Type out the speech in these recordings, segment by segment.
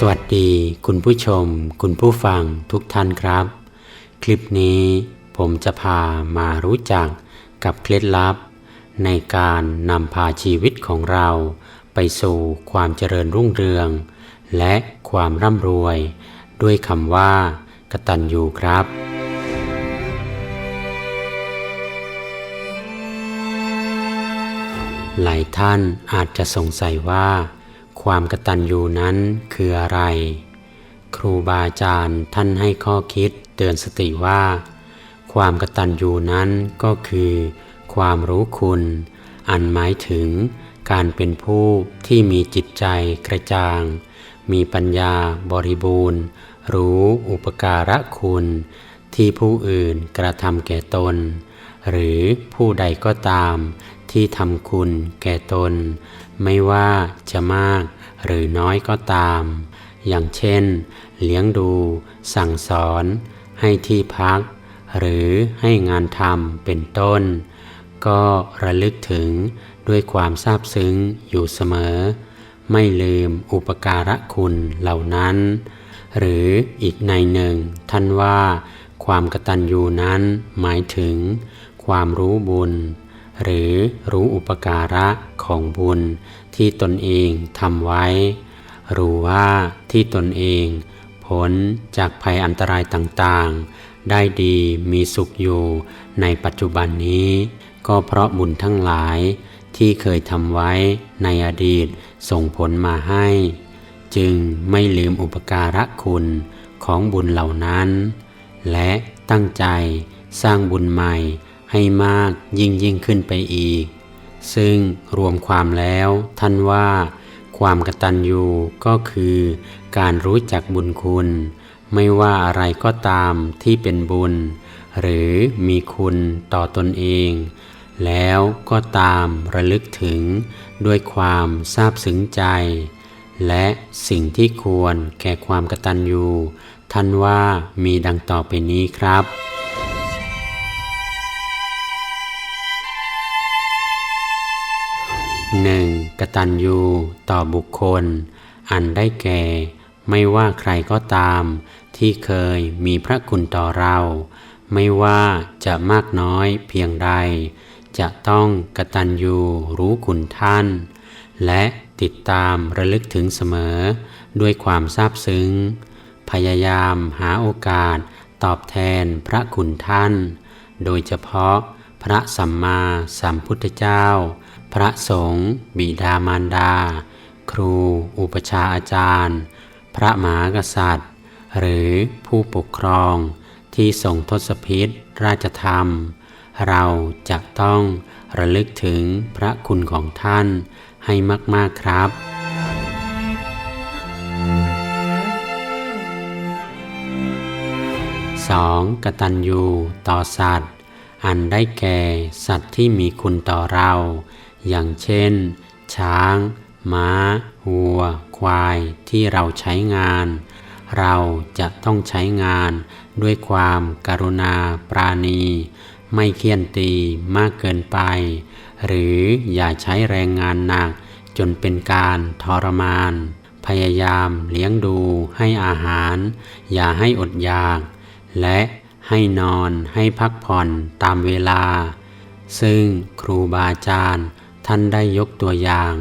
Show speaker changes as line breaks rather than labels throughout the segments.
สวัสดีคุณผู้ชม คุณผู้ฟังทุกท่านครับ คลิปนี้ผมจะพามารู้จักกับเคล็ดลับ ในการนำพาชีวิตของเรา ไปสู่ความเจริญรุ่งเรือง และความร่ำรวย ด้วยคำว่ากตัญญูครับ หลายท่านอาจจะสงสัยว่า ความกตัญญูนั้นคืออะไร ครูบาอาจารย์ท่านให้ข้อคิดเตือนสติว่า ความกตัญญูนั้นก็คือ ความรู้คุณ อันหมายถึงการเป็นผู้ที่มีจิตใจกระจ่าง มีปัญญาบริบูรณ์ รู้อุปการะคุณ ที่ผู้อื่นกระทำแก่ตน หรือผู้ใดก็ตามที่ทำคุณแก่ตน ไม่ว่าจะมากหรือน้อยก็ตาม อย่างเช่น เลี้ยงดู สั่งสอน ให้ที่พัก หรือให้งานทำเป็นต้น ก็ระลึกถึงด้วยความซาบซึ้งอยู่เสมอ ไม่ลืมอุปการะคุณเหล่านั้น หรืออีกในหนึ่ง ท่านว่า ความกตัญญูนั้นหมายถึง ความรู้บุญ หรือรู้อุปการะของบุญที่ตนเองทำไว้ รู้ว่าที่ตนเองพ้นจากภัยอันตรายต่างๆ ได้ดีมีสุขอยู่ในปัจจุบันนี้ ก็เพราะบุญทั้งหลายที่เคยทำไว้ในอดีตส่งผลมาให้ จึงไม่ลืมอุปการะคุณของบุญเหล่านั้น และตั้งใจสร้างบุญใหม่ ให้มากยิ่งยิ่งขึ้นไปอีก ซึ่งรวมความแล้วท่านว่าความกตัญญูก็คือการรู้จักบุญคุณ ไม่ว่าอะไรก็ตามที่เป็นบุญ หรือมีคุณต่อตนเอง แล้วก็ตามระลึกถึงด้วยความซาบซึ้งใจ และสิ่งที่ควรแก่ความกตัญญูท่านว่ามีดังต่อไปนี้ครับ 1. กตัญญูต่อบุคคล อันได้แก่ ไม่ว่าใครก็ตาม ที่เคยมีพระคุณต่อเรา ไม่ว่าจะมากน้อยเพียงใด จะต้องกตัญญูรู้คุณท่าน และติดตามระลึกถึงเสมอ ด้วยความซาบซึ้ง พยายามหาโอกาสตอบแทนพระคุณท่าน โดยเฉพาะพระสัมมาสัมพุทธเจ้า พระสงฆ์บิดามารดา ครู อุปชาอาจารย์ พระมหากษัตริย์ หรือผู้ปกครองที่ทรงทศพิษราชธรรม เราจะต้องระลึกถึงพระคุณของท่านให้มาก ๆ ครับ 2. กตัญญูต่อสัตว์ อันได้แก่สัตว์ที่มีคุณต่อเรา อย่างเช่น ช้าง ม้า วัว ควายที่เราใช้งาน เราจะต้องใช้งานด้วยความการุณาปราณี ไม่เคี่ยนตีมากเกินไป หรืออย่าใช้แรงงานหนัก จนเป็นการทรมาน พยายามเลี้ยงดูให้อาหาร อย่าให้อดอยาก และให้นอนให้พักผ่อนตามเวลา ซึ่งครูบาอาจารย์ ท่านได้ยกตัวอย่าง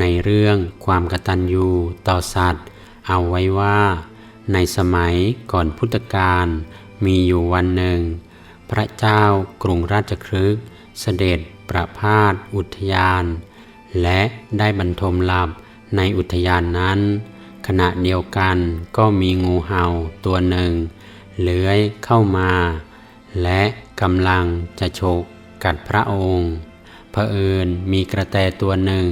ในเรื่องความกตัญญูต่อสัตว์ เอาไว้ว่า ในสมัยก่อนพุทธกาลมีอยู่วันหนึ่ง พระเจ้ากรุงราชครึกเสด็จประพาสอุทยาน และได้บรรทมหลับในอุทยานนั้น ขณะเดียวกันก็มีงูเห่าตัวหนึ่ง เลื้อยเข้ามา และกำลังจะฉกกัดพระองค์ เผอิญมีกระแตตัวหนึ่ง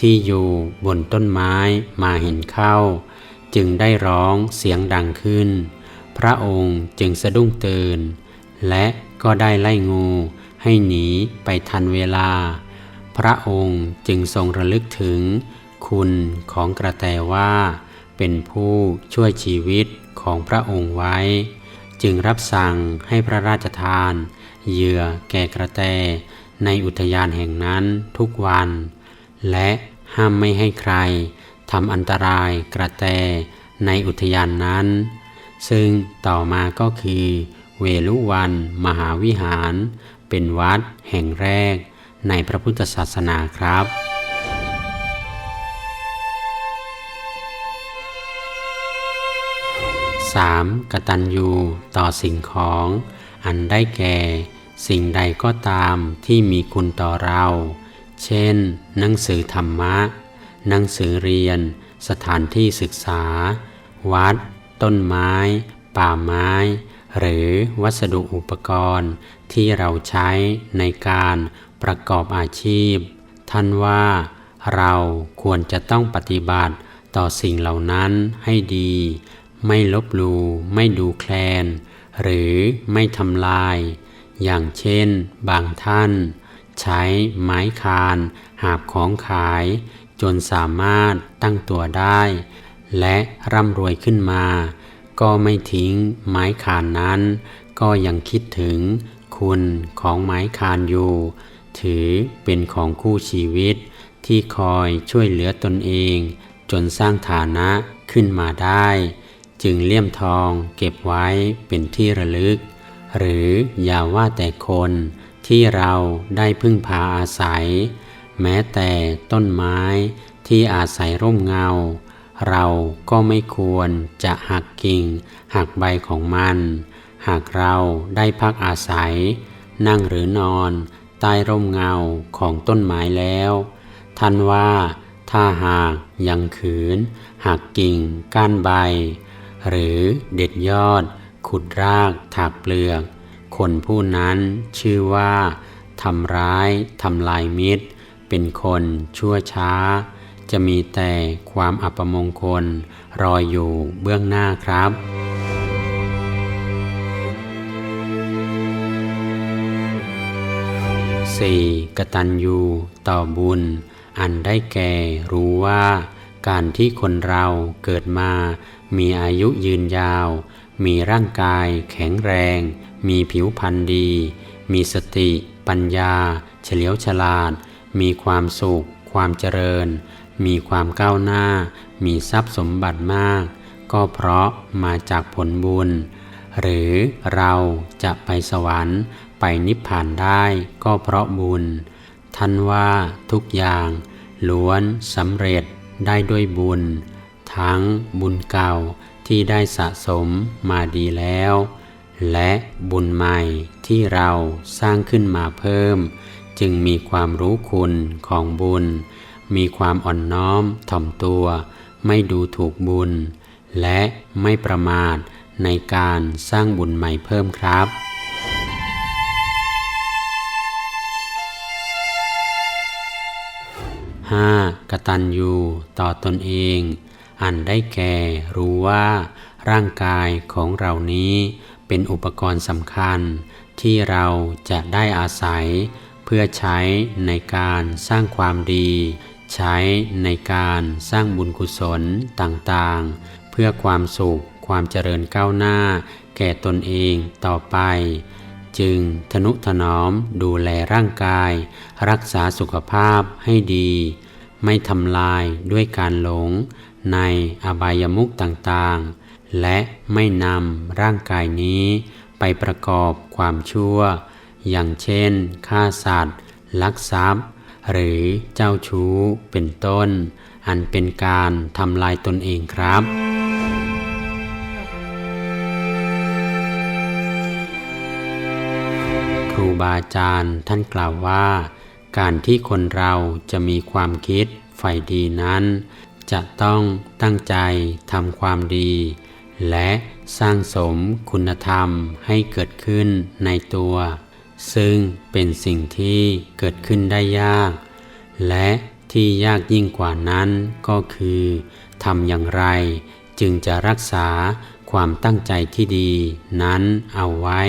ที่อยู่บนต้นไม้มาเห็นเข้า จึงได้ร้องเสียงดังขึ้น พระองค์จึงสะดุ้งตื่น และก็ได้ไล่งูให้หนีไปทันเวลา พระองค์จึงทรงระลึกถึง คุณของกระแตว่า เป็นผู้ช่วยชีวิตของพระองค์ไว้ จึงรับสั่งให้พระราชทาน เหยื่อแก่กระแต ในอุทยานแห่งนั้นทุกวัน และห้ามไม่ให้ใครทำอันตรายกระแตในอุทยานนั้น ซึ่งต่อมาก็คือ เวลุวันมหาวิหาร เป็นวัดแห่งแรกในพระพุทธศาสนาครับ 3. กตัญญูต่อสิ่งของ อันได้แก่ สิ่งใดก็ตามที่มีคุณต่อเรา เช่น หนังสือธรรมะ หนังสือเรียน สถานที่ศึกษา วัด ต้นไม้ ป่าไม้ หรือวัสดุอุปกรณ์ที่เราใช้ในการประกอบอาชีพ ท่านว่าเราควรจะต้องปฏิบัติต่อสิ่งเหล่านั้นให้ดี ไม่ลบลูไม่ดูแคลน หรือไม่ทำลาย อย่างเช่น บางท่าน ใช้ไม้คาน หาบของขาย จนสามารถตั้งตัวได้ และร่ำรวยขึ้นมา ก็ไม่ทิ้งไม้คานนั้น ก็ยังคิดถึงคุณของไม้คานอยู่ ถือเป็นของคู่ชีวิตที่คอยช่วยเหลือตนเอง จนสร้างฐานะขึ้นมาได้ จึงเลี่ยมทองเก็บไว้เป็นที่ระลึก หรืออย่าว่าแต่คนที่เราได้พึ่งพาอาศัย แม้แต่ต้นไม้ที่อาศัยร่มเงา เราก็ไม่ควรจะหักกิ่ง หักใบของมัน หากเราได้พักอาศัย นั่งหรือนอน ใต้ร่มเงาของต้นไม้แล้ว ท่านว่าถ้าหากยังขืน หักกิ่งก้านใบ หรือเด็ดยอด ขุดรากถากเปลือก คนผู้นั้นชื่อว่าทำร้ายทำลายมิตร เป็นคนชั่วช้า จะมีแต่ความอัปมงคล รอยอยู่เบื้องหน้าครับ 4. กตัญญูต่อบุญ อันได้แก่รู้ว่า การที่คนเราเกิดมา มีอายุยืนยาว มีร่างกายแข็งแรง มีผิวพรรณดี มีสติ ปัญญา เฉลียวฉลาด มีความสุข ความเจริญ มีความก้าวหน้า มีทรัพย์สมบัติมาก ก็เพราะมาจากผลบุญ หรือเราจะไปสวรรค์ไปนิพพานได้ก็เพราะบุญ ท่านว่าทุกอย่างล้วนสำเร็จได้ด้วยบุญ ทั้งบุญเก่า ที่ได้สะสมมาดีแล้ว และบุญใหม่ที่เราสร้างขึ้นมาเพิ่ม จึงมีความรู้คุณของบุญ มีความอ่อนน้อมถ่อมตัว ไม่ดูถูกบุญ และไม่ประมาทในการสร้างบุญใหม่เพิ่มครับ 5. กตัญญูต่อตนเอง อันได้แก่รู้ว่า ร่างกายของเรานี้เป็นอุปกรณ์สำคัญ ที่เราจะได้อาศัย เพื่อใช้ในการสร้างความดี ใช้ในการสร้างบุญกุศลต่างๆ เพื่อความสุขความเจริญก้าวหน้า แก่ตนเองต่อไป จึงทนุถนอมดูแลร่างกาย รักษาสุขภาพให้ดี ไม่ทำลายด้วยการหลง ในอบายมุขต่างๆ และไม่นำร่างกายนี้ไปประกอบความชั่ว อย่างเช่นฆ่าสัตว์ ลักทรัพย์ หรือเจ้าชู้เป็นต้น อันเป็นการทำลายตนเองครับครูบาอาจารย์ท่านกล่าวว่า การที่คนเราจะมีความคิดใฝ่ดีนั้น จะต้องตั้งใจทำความดี และสร้างสมคุณธรรมให้เกิดขึ้นในตัว ซึ่งเป็นสิ่งที่เกิดขึ้นได้ยาก และที่ยากยิ่งกว่านั้นก็คือทำอย่างไรจึงจะรักษาความตั้งใจที่ดีนั้นเอาไว้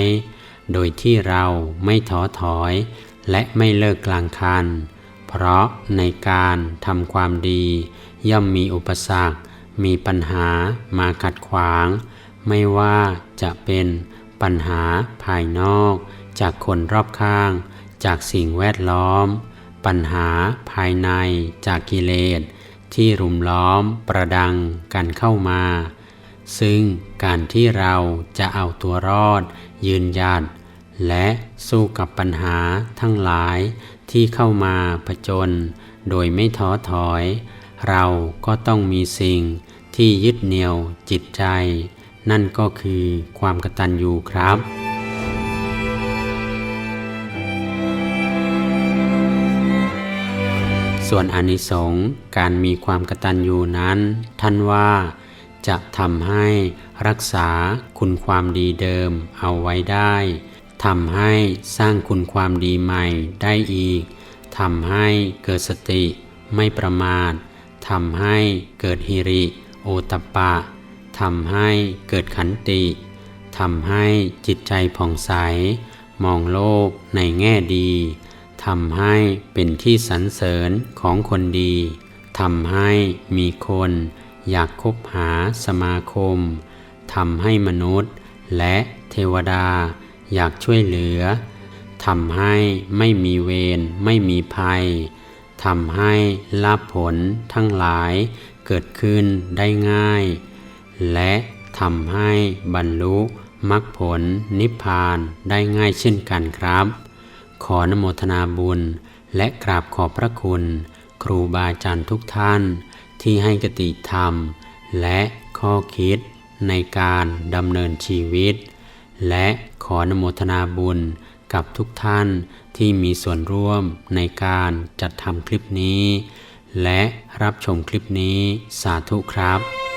โดยที่เราไม่ท้อถอย และไม่เลิกกลางคัน เพราะในการทำความดี ย่อมมีอุปสรรค มีปัญหามาขัดขวาง ไม่ว่าจะเป็นปัญหาภายนอก จากคนรอบข้าง จากสิ่งแวดล้อม ปัญหาภายในจากกิเลสที่รุมล้อมประดังกันเข้ามา ซึ่งการที่เราจะเอาตัวรอดยืนหยัดและสู้กับปัญหาทั้งหลาย ที่เข้ามาผจญโดยไม่ท้อถอย เราก็ต้องมีสิ่งที่ยึดเหนี่ยวจิตใจ นั่นก็คือความกตัญญูครับส่วนอนิสงส์การมีความกตัญญูนั้น ท่านว่าจะทำให้รักษาคุณความดีเดิมเอาไว้ได้ ทำให้สร้างคุณความดีใหม่ได้อีก ทำให้เกิดสติไม่ประมาท ทำให้เกิดฮิริ โอตปปะ ทำให้เกิดขันติ ทำให้จิตใจผ่องใส มองโลกในแง่ดี ทำให้เป็นที่สรรเสริญของคนดี ทำให้มีคน อยากคบหาสมาคม ทำให้มนุษย์และเทวดา อยากช่วยเหลือทำให้ไม่มีเวรไม่มีภัยทำให้ลาภผลทั้งหลายเกิดขึ้นได้ง่าย และทำให้บรรลุมรรคผลนิพพานได้ง่ายเช่นกันครับ ขอนโมทนาบุญ และกราบขอบพระคุณ ครูบาอาจารย์ทุกท่าน ที่ให้กติธรรม และข้อคิดในการดำเนินชีวิต และขอนโมทนาบุญกับทุกท่านที่มีส่วนร่วมในการจัดทำคลิปนี้ และรับชมคลิปนี้สาธุครับ